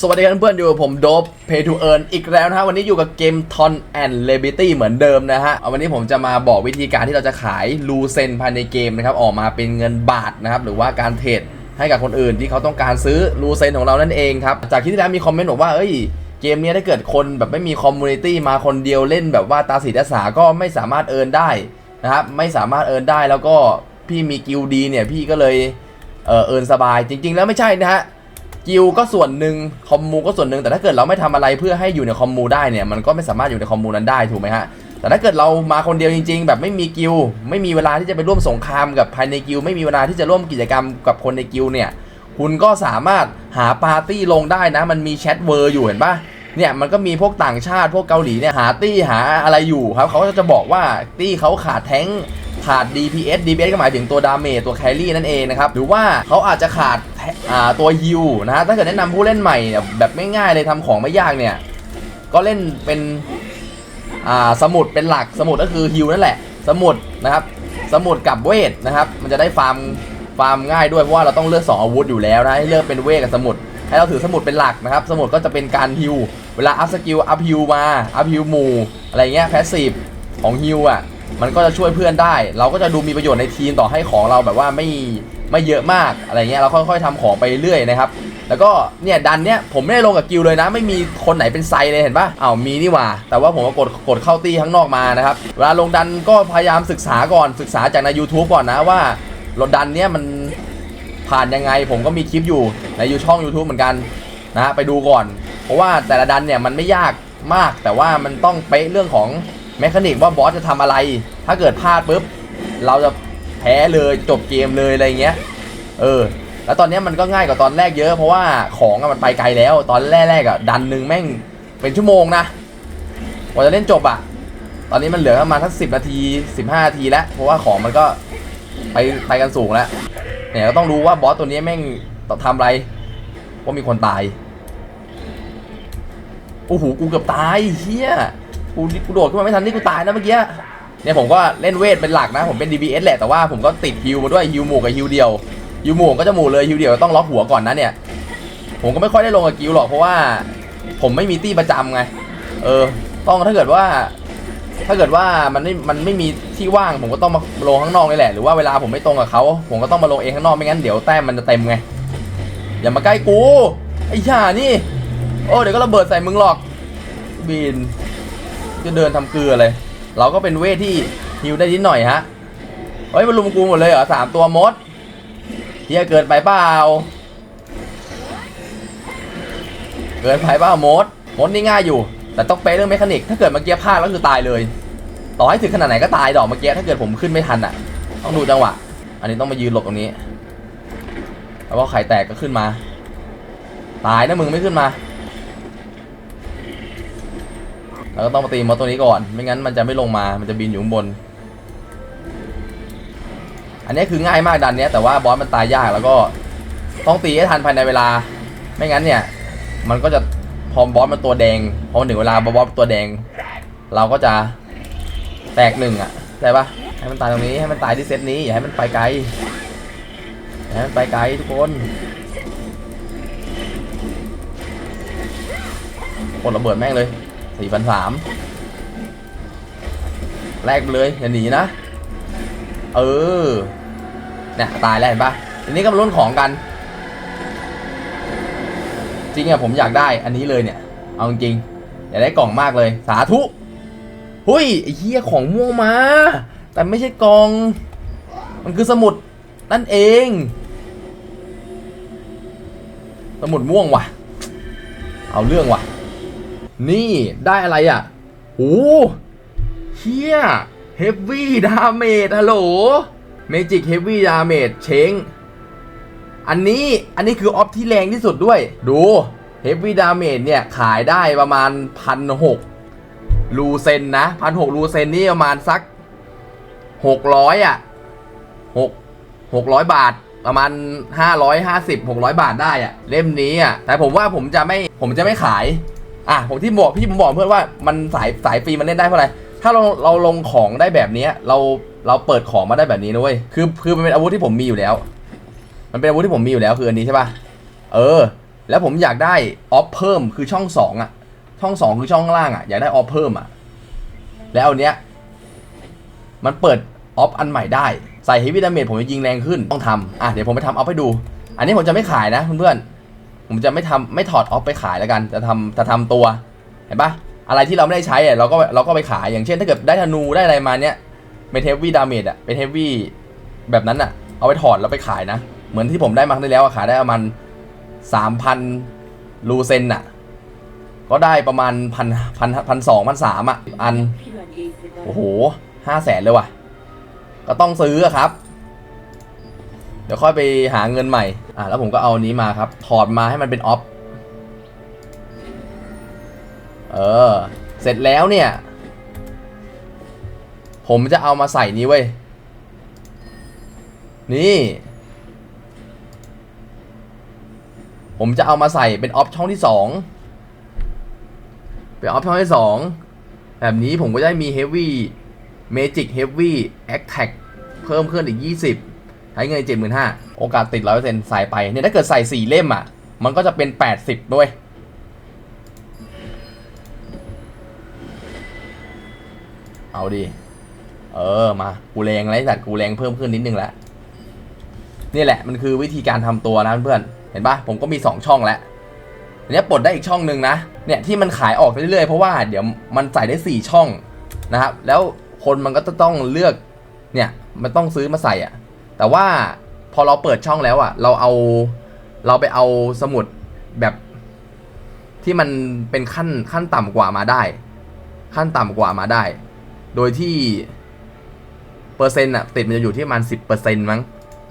สวัสดีครับเพื่อนๆอยู่กับผมโดบ Pay to Earn อีกแล้วนะฮะวันนี้อยู่กับเกม Ton and Liberty เหมือนเดิมนะฮะวันนี้ผมจะมาบอกวิธีการที่เราจะขายลูเซนภายในเกมนะครับออกมาเป็นเงินบาทนะครับหรือว่าการเทรดให้กับคนอื่นที่เขาต้องการซื้อลูเซนของเรานั่นเองครับจากที่ที่แล้วมีคอมเมนต์บอกว่าเอ้ยเกมเนี้ยถ้าเกิดคนแบบไม่มีคอมมูนิตี้มาคนเดียวเล่นแบบว่าตาสีตาสาก็ไม่สามารถเอิร์นได้นะครับไม่สามารถเอิร์นได้แล้วก็พี่มีกิลดีเนี่ยพี่ก็เลยเออเอิร์นสบายจริง ๆ แล้วไม่ใช่นะฮะ กิลก็ส่วนหนึ่งคอมมูก็ส่วนหนึ่งแต่ถ้าเกิดเราไม่ทำอะไรเพื่อให้อยู่ในคอมมูได้เนี่ยมันก็ไม่สามารถอยู่ในคอมมูนั้นได้ถูกไหมฮะแต่ถ้าเกิดเรามาคนเดียวจริง ๆ แบบไม่มีกิลไม่มีเวลาที่จะไปร่วมสงครามกับภายในกิลไม่มีเวลาที่จะร่วมกิจกรรมกับคนในกิลเนี่ยคุณก็สามารถหาปาร์ตี้ลงได้นะ มันมีแชทเวอร์อยู่เห็นปะเนี่ยมันก็มีพวกต่างชาติพวกเกาหลีเนี่ยหาตี้หาอะไรอยู่ครับเขาก็จะบอกว่าตี้เขาขาดแท้งขาด DPS DPS ก็หมายถึงตัวดาเมจตัวแครี่นั่นเองนะครับหรือว่าเขาอาจจะขาด ตัวฮิลนะฮะถ้าเกิดแนะนำผู้เล่นใหม่แบบไม่ง่ายเลยทำของไม่ยากเนี่ย ก็เล่นเป็นสมุดเป็นหลักสมุดก็คือฮิลนั่นแหละ สมุดนะครับ สมุดกับเวทนะครับ มันจะได้ฟาร์มฟาร์มง่ายด้วยเพราะว่าเราต้องเลือก2อาวุธอยู่แล้วนะให้เลือกเป็นเวทกับสมุดให้เราถือสมุดเป็นหลักนะครับ สมุดก็จะเป็นการฮิลเวลาอัพสกิลอัพฮิลมาอัพฮิลหมู่อะไรเงี้ยแพสซีฟของฮิลอะมันก็จะช่วยเพื่อนได้ เราก็จะดูมีประโยชน์ในทีมต่อให้ของเราแบบว่าไม่ ไม่เยอะมากอะไรเงี้ยเราค่อยๆทำของไปเรื่อยนะครับ แล้วก็เนี่ยดันเนี้ยผมไม่ได้ลงกับกิลเลยนะ ไม่มีคนไหนเป็นไซเลยเห็นปะอ้าวมีนี่หว่า แต่ว่าผมก็กดกดเข้าตีข้างนอกมานะครับเวลาลงดันก็พยายามศึกษาก่อนศึกษาจากใน YouTube ก่อนนะว่าลงดันเนี้ยมันผ่านยังไง ผมก็มีคลิปอยู่ในยูช่อง YouTube เหมือนกันนะไปดูก่อน เพราะว่าแต่ละดันเนี่ยมันไม่ยากมาก แต่ว่ามันต้องเป๊ะเรื่องของแมคานิกว่าบอสจะทำอะไร ถ้าเกิดพลาดปุ๊บเราจะ แพ้เลยจบเกมเลยอะไรเงี้ย เออ แล้วตอนนี้มันก็ง่ายกว่าตอนแรกเยอะ เพราะว่าของมันไปไกลแล้ว ตอนแรกๆอะดันหนึ่งแม่งเป็นชั่วโมงนะกว่าจะเล่นจบอะ ตอนนี้มันเหลือประมาณสักสิบนาทีสิบห้านาทีแล้ว เพราะว่าของมันก็ไปไปกันสูงแล้ว เนี่ยก็ต้องรู้ว่าบอสตัวนี้แม่งต้องทำอะไร ว่ามีคนตาย โอ้โห กูเกือบตายเฮียกูกูโดดขึ้นมาไม่ทันนี่กูตายนะเมื่อกี้ เนี่ยผมก็เล่นเวทเป็นหลักนะ ผมเป็น DBS แหละแต่ว่าผมก็ติดฮิวมาด้วยฮิวหมู่กับฮิวเดียวฮิวหมู่ก็จะหมู่เลยฮิวเดียวต้องล็อกหัวก่อนนะเนี่ย ผมก็ไม่ค่อยได้ลงกับกิวหรอกเพราะว่า ผมไม่มีตี้ประจำไง เออ ต้องถ้าเกิดว่า ถ้าเกิดว่ามันไม่มันไม่มีที่ว่าง ผมก็ต้องมาลงข้างนอกนี่แหละหรือว่าเวลาผมไม่ตรงกับเขาผมก็ต้องมาลงเองข้างนอกไม่งั้นเดี๋ยวแต้มมันจะเต็มไงอย่ามาใกล้กูไอ้ห่านี่ โอ้เดี๋ยวก็ระเบิดใส่มึงหรอกบินจะเดินทำเกลือเลย เราก็เป็นเวทที่ฮิวได้นิดหน่อยฮะเฮ้ยมันลุมกูหมดเลยเหรอสามตัวมดเฮียเกินไปเปล่าเกินไปเปล่ามดมดนี่ง่ายอยู่ แต่ต้องเป๊ะเรื่องเมคานิก ถ้าเกิดเมื่อกี้พลาดก็คือตายเลย ต่อให้ถึงขนาดไหนก็ตายดอกเมื่อกี้ถ้าเกิดผมขึ้นไม่ทันอะ ต้องดูจังหวะ อันนี้ต้องมายืนหลบตรงนี้ แล้วก็ไข่แตกก็ขึ้นมา ตายนะมึงไม่ขึ้นมา แล้วก็ต้องมาตีมดตัวนี้ก่อน ไม่งั้นมันจะไม่ลงมา มันจะบินอยู่ข้างบน อันนี้คือง่ายมากดันเนี้ยแต่ว่าบอสมันตายยากแล้วก็ต้องตีให้ทันภายในเวลา ไม่งั้นเนี่ย มันก็จะพอบอสมันตัวแดง พอถึงเวลาบอสตัวแดง เราก็จะแตกหนึ่งอะใช่ปะให้มันตายตรงนี้ให้มันตายที่เซตนี้อย่าให้มันไปไกลอย่าให้มันไปไกลทุกคนกดระเบิดแม่งเลย สี่พันสามแลกเลยอย่าหนีนะ เออ เนี่ยตายแล้วเห็นปะทีนี้ก็มาลุ้นของกัน จริงอะผมอยากได้อันนี้เลยเนี่ย เอาจริงอยากได้กล่องมากเลย สาธุหุยไอ้เหี้ยของม่วงมา แต่ไม่ใช่กล่อง มันคือสมุดนั่นเอง สมุดม่วงว่ะ เอาเรื่องว่ะ นี่ได้อะไรอะโอ้เฮียเฮฟวี่ดาเมจฮัลโหลเมจิกเฮฟวี่ดาเมจเชงอันนี้อันนี้คือออฟที่แรงที่สุดด้วย ดูเฮฟวี่ดาเมจเนี่ย ขายได้ประมาณพันหกลูเซนนะพันหกลูเซนนี่ประมาณสักหกร้อยอะหกหกร้อยบาทประมาณห้าร้อยห้าสิบหกร้อยบาทได้อะเล่มนี้อะแต่ผมว่าผมจะไม่ผมจะไม่ขาย อะผมที่บอกพี่ผมบอกเพื่อนว่ามันสายสายฟรีมันเล่นได้เพราะอะไรถ้าเราเราลงของได้แบบนี้เราเราเปิดของมาได้แบบนี้นะเว้ยคือคือมันเป็นอาวุธที่ผมมีอยู่แล้ว มันเป็นอาวุธที่ผมมีอยู่แล้วคืออันนี้ใช่ป่ะเออ แล้วผมอยากได้ออฟเพิ่มคือช่องสองอะช่องสองคือช่องล่างอะอยากได้ออฟเพิ่มอะแล้วอันเนี้ยมันเปิดออฟอันใหม่ได้ใส่เฮฟวี่ดาเมจผมจะยิงแรงขึ้นต้องทำอะเดี๋ยวผมไปทำออฟให้ดู อันนี้ผมจะไม่ขายนะเพื่อนๆ ผมจะไม่ทำไม่ถอดออฟไปขายแล้วกัน จะทำจะทำตัว เห็นปะอะไรที่เราไม่ได้ใช้เราก็เราก็ไปขาย อย่างเช่นถ้าเกิดได้ธนูได้อะไรมาเนี้ยเป็นเฮฟวี่ดาเมจอะเป็นเฮฟวี่แบบนั้นอะเอาไปถอดแล้วไปขายนะ เหมือนที่ผมได้มาครั้งที่แล้วอะขายได้ประมาณสามพันลูเซนอะก็ได้ประมาณพันพันพันสองพันสามอะอัน โอ้โหห้าแสนเลยว่ะ ก็ต้องซื้อครับ เดี๋ยวค่อยไปหาเงินใหม่ อะแล้วผมก็เอานี้มาครับ ถอดมาให้มันเป็นออฟ เออ เสร็จแล้วเนี่ย ผมจะเอามาใส่นี้เว้ย นี่ ผมจะเอามาใส่เป็นออฟช่องที่สอง เป็นออฟช่องที่สองแบบนี้ผมก็จะได้มี Heavy Magic Heavy Attack เพิ่มขึ้นอีก 20 ใช้เงิน75,000โอกาสติด100%ใส่ไปเนี่ยถ้าเกิดใส่4เล่มอะ มันก็จะเป็น80ด้วยเอาดิ เออมา กูแรงไรสัตว์กูแรงเพิ่มขึ้นนิดนึงแล้วนี่แหละมันคือวิธีการทำตัวนะเพื่อนเห็นปะผมก็มี 2 ช่องแล้วอันนี้ปลดได้อีกช่องหนึ่งนะ เนี่ยที่มันขายออกเรื่อยๆเพราะว่าเดี๋ยวมันใส่ได้ 4 ช่องนะครับ แล้วคนมันก็จะต้องเลือก เนี่ยมันต้องซื้อมาใส่อะ แต่ว่าพอเราเปิดช่องแล้วอะเราเอาเราไปเอาสมุดแบบที่มันเป็นขั้นขั้นต่ำกว่ามาได้ ขั้นต่ำกว่ามาได้ โดยที่เปอร์เซ็นต์อะติดมันจะอยู่ที่ประมาณสิบเปอร์เซ็นต์มั้ง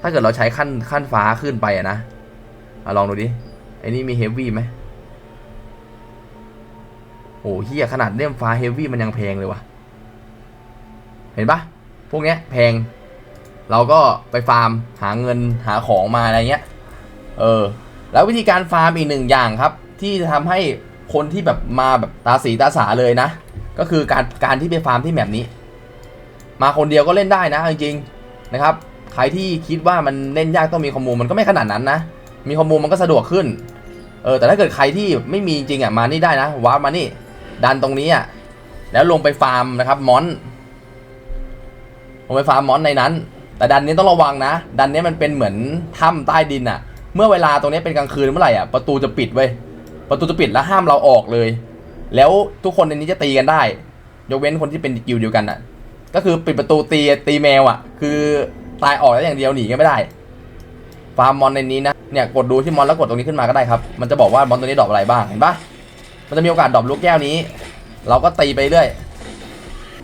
ถ้าเกิดเราใช้ขั้นขั้นฟ้าขึ้นไปอะนะอะลองดูดิไอ้นี่มีเฮฟวี่ไหมโอ้เฮียขนาดเล่มฟ้าเฮฟวี่มันยังแพงเลยวะเห็นปะพวกเนี้ยแพง เราก็ไปฟาร์มหาเงินหาของมาอะไรเงี้ย เออ แล้ววิธีการฟาร์มอีกหนึ่งอย่างครับ ที่จะทำให้คนที่แบบมาแบบตาสีตาสาเลยนะ ก็คือการการที่ไปฟาร์มที่แบบนี้ มาคนเดียวก็เล่นได้นะจริงๆนะครับ ใครที่คิดว่ามันเล่นยากต้องมีคอมมูมันก็ไม่ขนาดนั้นนะ มีคอมมูมันก็สะดวกขึ้น เออ แต่ถ้าเกิดใครที่ไม่มีจริงอะมานี่ได้นะวาร์ปมานี่ ดันตรงนี้อะ แล้วลงไปฟาร์มนะครับมอนลงไปฟาร์มมอนในนั้น แต่ดันนี้ต้องระวังนะ ดันนี้มันเป็นเหมือนถ้ำใต้ดินอะเมื่อเวลาตรงนี้เป็นกลางคืนเมื่อไหร่อะประตูจะปิดเว้ยประตูจะปิดแล้วห้ามเราออกเลย แล้วทุกคนในนี้จะตีกันได้ ยกเว้นคนที่เป็นกิลด์เดียวกันอะก็คือปิดประตูตีตีแมวอะคือตายออกแล้วอย่างเดียวหนีกันไม่ได้ฟาร์มมอนในนี้นะเนี่ยกดดูที่มอนแล้วกดตรงนี้ขึ้นมาก็ได้ครับ มันจะบอกว่ามอนตัวนี้ดรอปอะไรบ้างเห็นปะมันจะมีโอกาสดรอปลูกแก้วนี้ เราก็ตีไปเรื่อย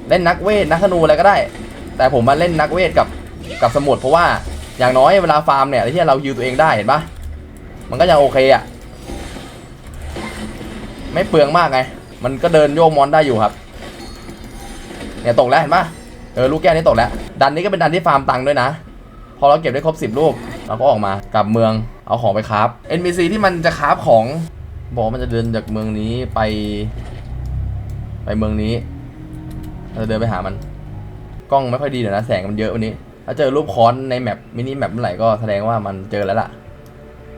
เล่นนักเวทนักธนูอะไรก็ได้ แต่ผมมาเล่นนักเวทกับ กับสมุดเพราะว่าอย่างน้อยเวลาฟาร์มเนี่ยที่เราฮิวตัวเองได้เห็นปะมันก็ยังโอเคอะไม่เปลืองมากไง มันก็เดินโยกมอนได้อยู่ครับ เนี่ยตกแล้วเห็นปะเออลูกแก้วนี้ตกแล้ว ดันนี้ก็เป็นดันที่ฟาร์มตังค์ด้วยนะ พอเราเก็บได้ครบ 10 ลูก เราก็ออกมากลับเมืองเอาของไปคราฟ NPC ที่มันจะคราฟของ บอกมันจะเดินจากเมืองนี้ไป ไปเมืองนี้เราจะเดินไปหามัน กล้องไม่ค่อยดีเดี๋ยวนะแสงมันเยอะวันนี้ ถ้าเจอรูปค้อนในแมปมินิแมปเมื่อไหร่ก็แสดงว่ามันเจอแล้วล่ะ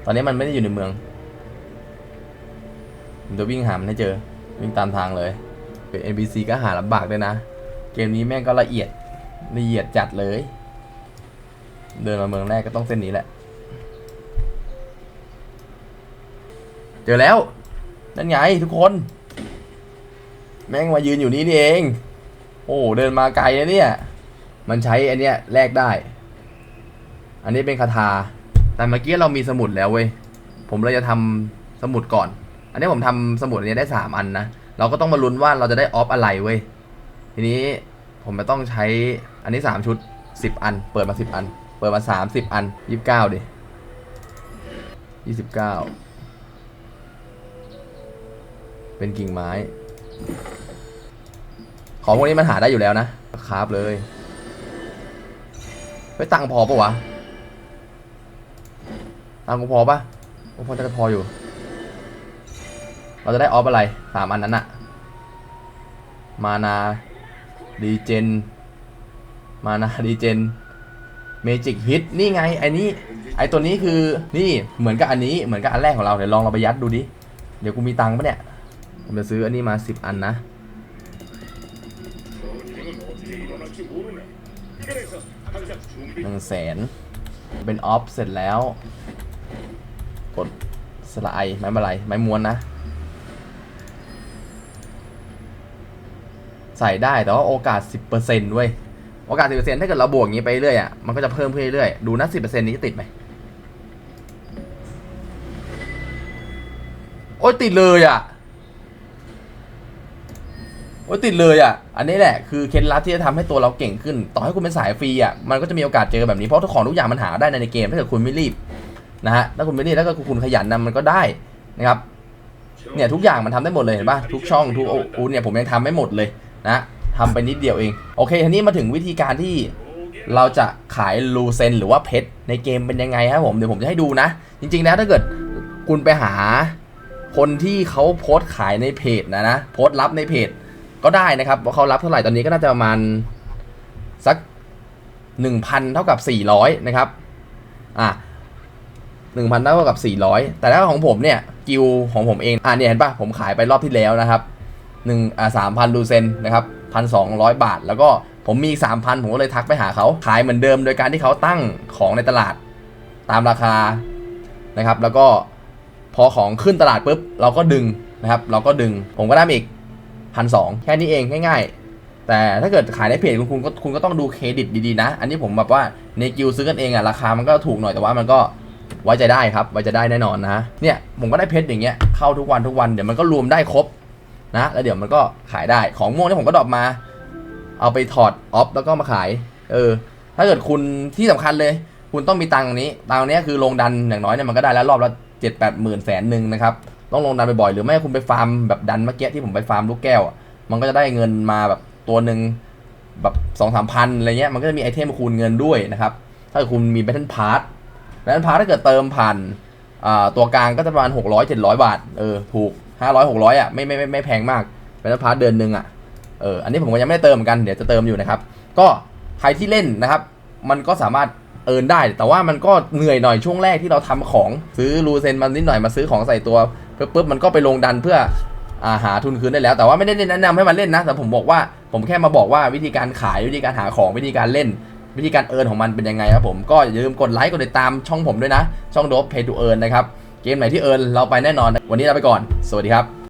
ตอนนี้มันไม่ได้อยู่ในเมืองผมจะวิ่งหามันให้เจอ วิ่งตามทางเลยเป็น NPC ก็หาลำบากด้วยนะ เกมนี้แม่งก็ละเอียดละเอียดจัดเลย เดินมาเมืองแรกก็ต้องเส้นนี้แหละ เจอแล้ว นั่นไงทุกคน แม่งมายืนอยู่นี่นี่เอง โอ้เดินมาไกลนะเนี่ย มันใช้อันเนี้ยแลกได้ อันนี้เป็นคาถา แต่เมื่อกี้เรามีสมุดแล้วเว้ย ผมเลยจะทำสมุดก่อน อันนี้ผมทำสมุดอันนี้ได้สามอันนะ เราก็ต้องมาลุ้นว่าเราจะได้ออฟอะไรเว้ย ทีนี้ผมจะต้องใช้อันนี้สามชุดสิบอัน เปิดมาสิบอัน เปิดมาสามสิบอันยี่สิบเก้าดิยี่สิบเก้าเป็นกิ่งไม้ ของพวกนี้มันหาได้อยู่แล้วนะคราบเลย ไปตังพอปะวะตังกูพอปะกูพอจะพออยู่ เราจะได้ออฟอะไรสามอันนั้นอะมานาดีเจน มานาดีเจน Magic Hit นี่ไงไอ้นี้ไอ้ตัวนี้คือนี่เหมือนกับอันนี้เหมือนกับอันแรกของเราเดี๋ยวลองเราไปยัดดูดิเดี๋ยวกูมีตังค์ปะเนี่ยผมจะซื้ออันนี้มา 10 อันนะ หนึ่งแสนเป็นออฟเสร็จแล้ว กดสละไอไม้มาลายไม้ม้วนนะ ใส่ได้แต่ว่าโอกาส 10%เว้ย โอกาส 10%ถ้าเกิดเราบวกอย่างนี้ไปเรื่อยอะ มันก็จะเพิ่มขึ้นเรื่อยๆ ดูนะ 10%นี้จะติดไหมโอ้ยติดเลยอะ โอ้ยติดเลยอะ อันนี้แหละคือเคล็ดลับที่จะทำให้ตัวเราเก่งขึ้น ต่อให้คุณเป็นสายฟรีอะ มันก็จะมีโอกาสเจอแบบนี้ เพราะทุกของทุกอย่างมันหาได้ในเกม ถ้าเกิดคุณไม่รีบนะฮะ ถ้าคุณไม่รีบแล้วก็คุณขยันนะมันก็ได้นะครับ เนี่ยทุกอย่างมันทำได้หมดเลยเห็นปะทุกช่องทุกอูเนี่ยผมยังทำไม่หมดเลยนะทำไปนิดเดียวเอง โอเคทีนี้มาถึงวิธีการที่เราจะขายลูเซนหรือว่าเพชรในเกมเป็นยังไงครับผม เดี๋ยวผมจะให้ดูนะ จริงๆนะถ้าเกิดคุณไปหาคนที่เขาโพสต์ขายในเพจนะนะ โพสต์รับในเพจ ก็ได้นะครับว่าเขารับเท่าไหร่ตอนนี้ก็น่าจะประมาณสัก 1,000 เท่ากับ 400 นะครับ อะหนึ่งพันเท่ากับสี่ร้อยแต่ถ้าของผมเนี่ย กิวของผมเอง อ่าเนี่ยเห็นปะผมขายไปรอบที่แล้วนะครับหนึ่งอ่าสามพันลูเซนนะครับพันสองร้อยบาท แล้วก็ผมมีสามพันผมก็เลยทักไปหาเขาขายเหมือนเดิม โดยการที่เขาตั้งของในตลาดตามราคานะครับ แล้วก็พอของขึ้นตลาดปุ๊บเราก็ดึงนะครับ เราก็ดึงผมก็ได้อีก พันสองแค่นี้เองง่ายๆ แต่ถ้าเกิดขายในเพจคุณคุณก็คุณก็ต้องดูเครดิตดีๆนะ อันนี้ผมแบบว่าในกิวซื้อกันเองอะราคามันก็ถูกหน่อยแต่ว่ามันก็ไว้ใจได้ครับไว้ใจได้แน่นอนนะเนี่ยผมก็ได้เพชรอย่างเงี้ยเข้าทุกวันทุกวันเดี๋ยวมันก็รวมได้ครบนะแล้วเดี๋ยวมันก็ขายได้ของม่วงที่ผมก็ดรอปมา เอาไปถอดออฟแล้วก็มาขายเออถ้าเกิดคุณที่สำคัญเลย คุณต้องมีตังค์นี้ตังค์นี้คือลงดันอย่างน้อยเนี่ยมันก็ได้แล้วรอบละเจ็ดแปดหมื่นแสนหนึ่งนะครับ ต้องลงดันบ่อยๆหรือไม่คุณไปฟาร์มแบบดันเมื่อกี้ที่ผมไปฟาร์มลูกแก้วมันก็จะได้เงินมาแบบตัวหนึ่งแบบสองสามพันอะไรเงี้ยมันก็จะมีไอเทมคูณเงินด้วยนะครับ ถ้าเกิดคุณมีแบทเทิลพาร์ทแบนพาร์ทถ้าเกิดเติมผ่านตัวกลางก็จะประมาณ600 700บาทเออถูก500 600อะไม่ไม่ไม่ไม่แพงมากแบนพาร์ทเดือนหนึ่งอะเอออันนี้ผมก็ยังไม่ได้เติมเหมือนกันเดี๋ยวจะเติมอยู่นะครับ ก็ใครที่เล่นนะครับ มันก็สามารถเอินได้ แต่ว่ามันก็เหนื่อยหน่อยช่วงแรกที่เราทำของซื้อรูเซนมานิดหน่อยมาซื้อของใส่ตัว ปุ๊บปุ๊บมันก็ไปลงดันเพื่ออาหาทุนคืนได้แล้ว แต่ว่าไม่ได้แนะนำให้มันเล่นนะแต่ผมบอกว่าผมแค่มาบอกว่าวิธีการขายวิธีการหาของวิธีการเล่น วิธีการเอิร์นของมันเป็นยังไงครับผมก็อย่าลืมกดไลค์กดติดตามช่องผมด้วยนะ ช่องโดบเพย์ทูเอิร์นนะครับเกมไหนที่เอิร์นเราไปแน่นอน วันนี้ลาไปก่อน สวัสดีครับ